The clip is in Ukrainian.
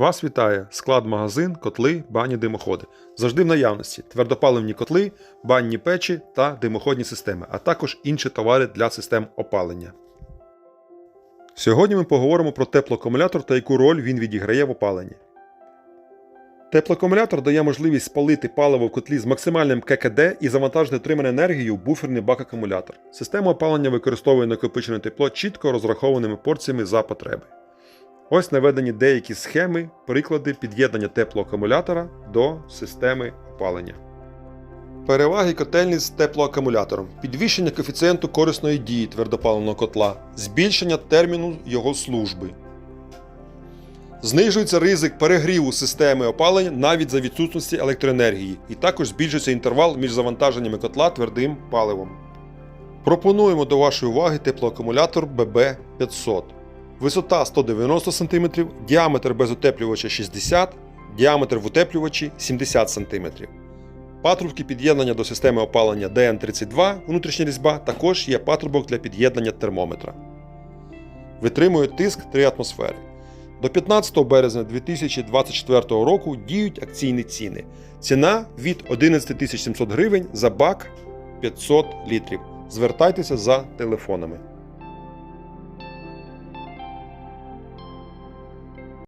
Вас вітає склад-магазин, котли, бані, димоходи. Завжди в наявності твердопаливні котли, банні печі та димоходні системи, а також інші товари для систем опалення. Сьогодні ми поговоримо про теплоакумулятор та яку роль він відіграє в опаленні. Теплоакумулятор дає можливість спалити паливо в котлі з максимальним ККД і завантажити отриману енергію в буферний бак-акумулятор. Система опалення використовує накопичене тепло чітко розрахованими порціями за потреби. Ось наведені деякі схеми, приклади під'єднання теплоакумулятора до системи опалення. Переваги котельні з теплоакумулятором, підвищення коефіцієнту корисної дії твердопаливного котла, збільшення терміну його служби. Знижується ризик перегріву системи опалення навіть за відсутності електроенергії, і також збільшується інтервал між завантаженнями котла твердим паливом. Пропонуємо до вашої уваги теплоакумулятор BB500. Висота 190 см, діаметр без утеплювача 60 діаметр в утеплювачі 70 см. Патрубки під'єднання до системи опалення DN32 внутрішня різьба також є патрубок для під'єднання термометра. Витримує тиск 3 атмосфери. До 15 березня 2024 року діють акційні ціни. Ціна від 11 700 гривень за бак 500 літрів. Звертайтеся за телефонами.